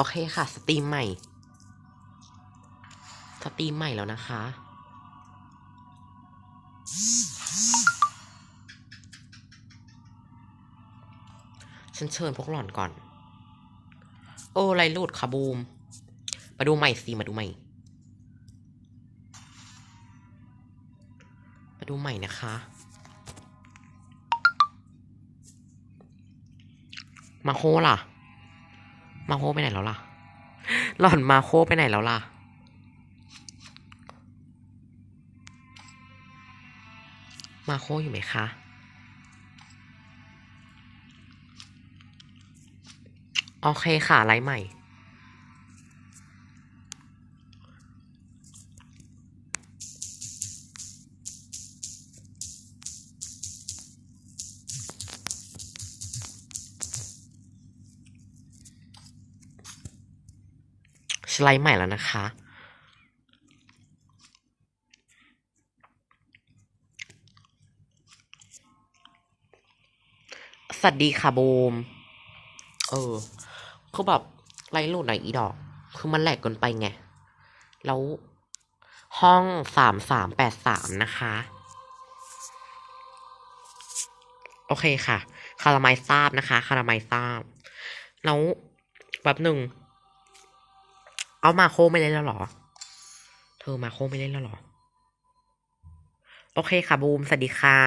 โอเคค่ะ สตรีมใหม่ สตรีมใหม่แล้วนะคะ ฉันเชิญพวกหล่อนก่อน โอ้ไรลูดค่ะบูม มาดูใหม่สิ มาดูใหม่ มาดูใหม่นะคะ มาโคล่ะ มาโคไปไหนแล้วล่ะ หล่อนมาโคไปไหนแล้วล่ะ มาโคอยู่ไหมคะโอเคค่ะไลฟ์ใหม่ ไลด์ใหม่แล้วนะคะ สวัสดีค่ะบูม เออ คือแบบไลฟ์โหลดหน่อยอีดอก คือมันแหลกเกินไปไง แล้วห้องสามสามแปดสามนะคะ โอเคค่ะ คาราไมล์ทราบนะคะ คาราไมล์ทราบ แล้วแป๊บหนึ่ง เอามาโคไม่เล่นแล้วเหรอ เธอมาโคไม่เล่นแล้วเหรอ โอเคค่ะบูม สวัสดีค่ะ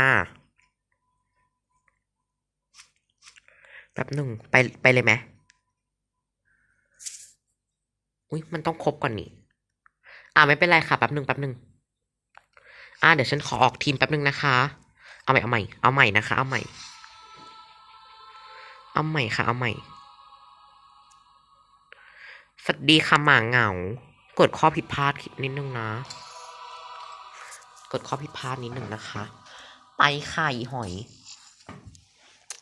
แป๊บหนึ่งไปไปเลยไหมอุ้ยมันต้องครบก่อนนี่ อ่าไม่เป็นไรค่ะแป๊บหนึ่งแป๊บหนึ่งอ่าเดี๋ยวฉันขอออกทีมแป๊บหนึ่งนะคะ เอาใหม่เอาใหม่ เอาใหม่นะคะ เอาใหม่ เอาใหม่ค่ะ เอาใหม่ สวัสดีค่ะหมาเหงาเกิดข้อผิดพลาดนิดนึงนะเกิดข้อผิดพลาดนิดนึงนะคะ ไปค่ะอีหอย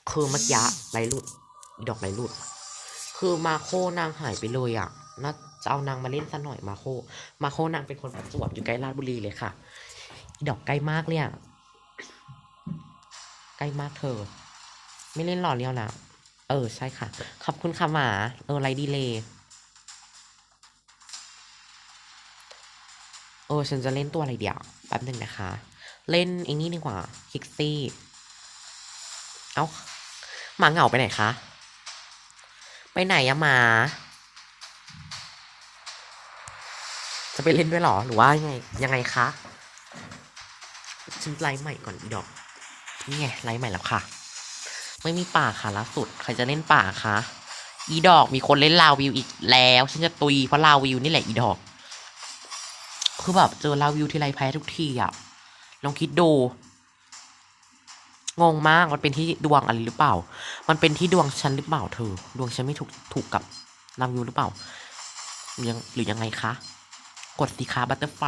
คือเมื่อกี้ไรหลุด ดอกไรหลุด คือมาโคนางหายไปเลยอะน่าจะเอานางมาเล่นซะหน่อยมาโค มาโคนางเป็นคนประจวบอยู่ใกล้ราชบุรีเลยค่ะ ดอกใกล้มากเลยอะใกล้มากเธอ ไม่เล่นหล่อเลี้ยวแล้ว เออใช่ค่ะ ขอบคุณค่ะหมา เออไรดีเลย เออฉันจะเล่นตัวอะไรเดี๋ยวแป๊บหนึ่งนะคะ เล่นไอ้นี่ดีกว่าคิกซี่เอ้าหมาเหงาไปไหนคะ ไปไหนอะหมา จะไปเล่นด้วยหรอหรือว่ายังไงยังไงคะฉันไลฟ์ใหม่ก่อนอีดอกนี่ไงไลฟ์ใหม่แล้วค่ะ ไม่มีป่าค่ะล่าสุดใครจะเล่นป่าคะอีดอกมีคนเล่นลาวิวอีกแล้ว ฉันจะตุยเพราะลาวิวนี่แหละอีดอก คือแบบเจอลาวิวทีไรแพ้ทุกทีอะลองคิดดู งงมากมันเป็นที่ดวงอะไรหรือเปล่า มันเป็นที่ดวงฉันหรือเปล่าเธอ ดวงฉันไม่ถูกถูกกับลาวิวหรือเปล่าหรือยังหรือยังไงคะ กดสิคะบัตเตอร์ไฟ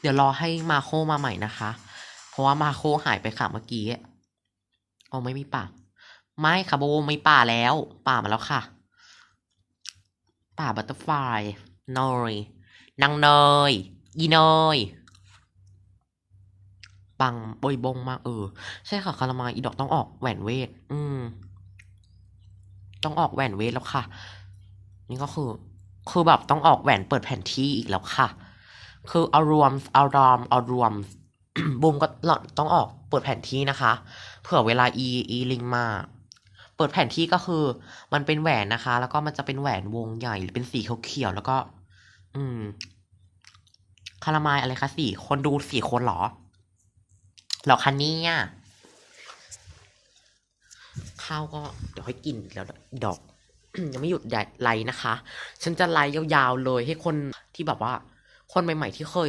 เดี๋ยวรอให้มาโคมาใหม่นะคะ เพราะว่ามาโคหายไปค่ะเมื่อกี้เอไม่มีป่า ไม่ค่ะโบไม่ป่าแล้ว ป่ามาแล้วค่ะ ป่าบัตเตอร์ไฟเนยนางเนยอีเนยปังบอยบงมากเออ ใช่ค่ะคารามาอีดอกต้องออกแหวนเวท อืม ต้องออกแหวนเวทแล้วค่ะ นี่ก็คือ คือแบบต้องออกแหวนเปิดแผนที่อีกแล้วค่ะ คือเอารวมเอารอมเอารวมบูมก็ต้องออกเปิดแผนที่นะคะ เผื่อเวลาอีอีลิงมา เปิดแผนที่ก็คือ มันเป็นแหวนนะคะ แล้วก็มันจะเป็นแหวนวงใหญ่เป็นสีเขียวๆแล้วก็ อืมคารามายอะไรคะสี่คนดูสี่คนเหรอหรอคะเนี่ยข้าวก็เดี๋ยวให้กินแล้วดอกยังไม่หยุดไลนะคะ ฉันจะไลยาวๆเลยให้คนที่แบบว่า คนใหม่ ๆ ที่เคย